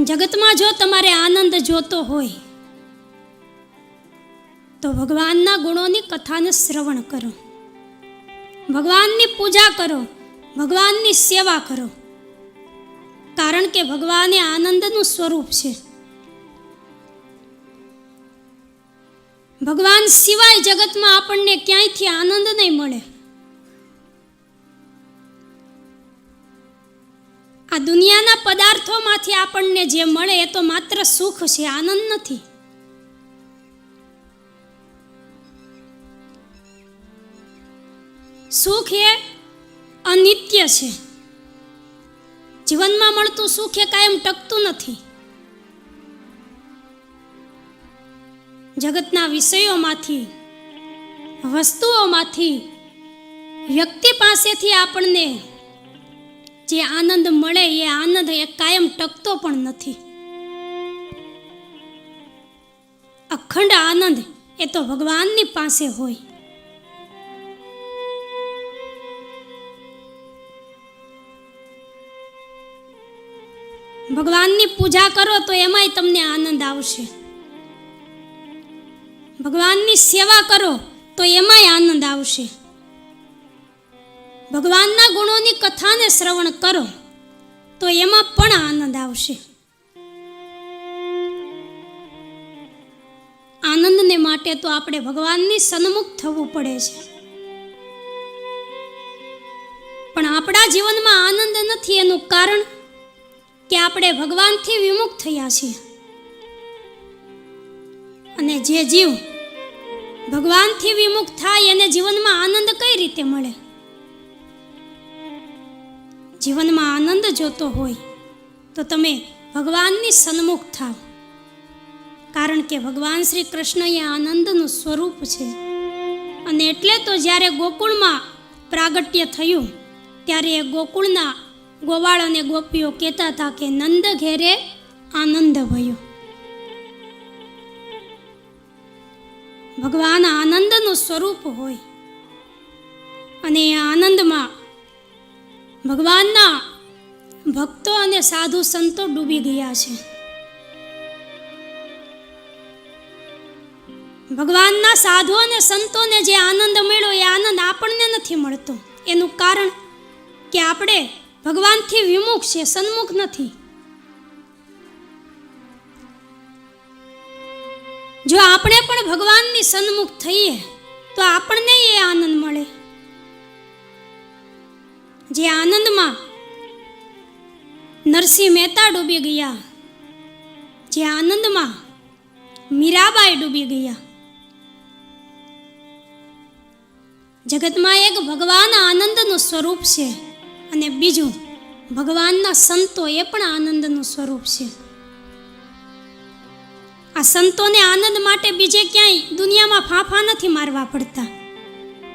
જગતમાં જો તમારે આનંદ જોતો હોય, તો ભગવાનના ગુણોની કથાને શ્રવણ કરો. ભગવાનની પૂજા કરો, ભગવાનની સેવા કરો. કારણ કે ભગવાન એ આનંદનું સ્વરૂપ છે. ભગવાન સિવાય જગતમાં આપણને ક્યાંયથી આનંદ નહીં મળે. આ દુનિયાના પદાર્થોમાંથી આપણને જે મળે એ તો માત્ર સુખ છે, આનંદ નથી. સુખ એ અનિત્ય છે. જીવનમાં મળતું સુખ એ કાયમ ટકતું નથી. જગતના વિષયોમાંથી, વસ્તુઓમાંથી, વ્યક્તિ પાસેથી આપણને જે આનંદ મળે એ આનંદ એ કાયમ ટકતો પણ નથી. અખંડ આનંદ એ તો ભગવાનની પાસે હોય. ભગવાનની પૂજા કરો તો એમાંય તમને આનંદ આવશે. ભગવાનની સેવા કરો તો એમાંય આનંદ આવશે. ભગવાનના ગુણોની કથાને શ્રવણ કરો, તો એમાં પણ આનંદ આવશે. આનંદને માટે તો આપણે ભગવાનની સન્મુખ થવું પડે છે. પણ આપણા જીવનમાં આનંદ નથી એનું કારણ કે આપણે ભગવાનથી વિમુખ થયા છીએ. અને જે જીવ ભગવાનથી વિમુખ થાય, એને જીવનમાં આનંદ કઈ રીતે મળે? જીવનમાં આનંદ જોતો હોય, તો તમે ભગવાનની સન્મુખ થાવ. કારણ કે ભગવાન શ્રી કૃષ્ણ એ આનંદનું સ્વરૂપ છે. અને એટલે તો જ્યારે ગોકુળમાં પ્રાગટ્ય થયું, ત્યારે એ ગોકુળના ગોવાળ અને ગોપીઓ કહેતા હતા કે નંદ ઘેરે આનંદ ભયો. ભગવાન આનંદનું સ્વરૂપ હોય. અને એ આનંદમાં ભગવાનના ભક્તો અને સાધુ સંતો ડૂબી ગયા છે. ભગવાનના સાધુ અને સંતોને જે આનંદ મળ્યો એ આનંદ આપણને નથી મળતો. એનું કારણ કે આપણે ભગવાનથી વિમુખ છે, સન્મુખ નથી. જો આપણે પણ ભગવાનની સન્મુખ થઈએ, તો આપણને એ આનંદ મળે. જે આનંદમાં નરસિંહ મહેતા ડૂબી ગયા. જે આનંદમાં મીરાબાઈ ડૂબી ગયા. જગતમાં એક ભગવાન આનંદનું સ્વરૂપ છે અને બીજું ભગવાનના સંતો એ પણ આનંદનું સ્વરૂપ છે. આ સંતોને આનંદ માટે બીજે ક્યાંય દુનિયામાં ફાંફા નથી મારવા પડતા.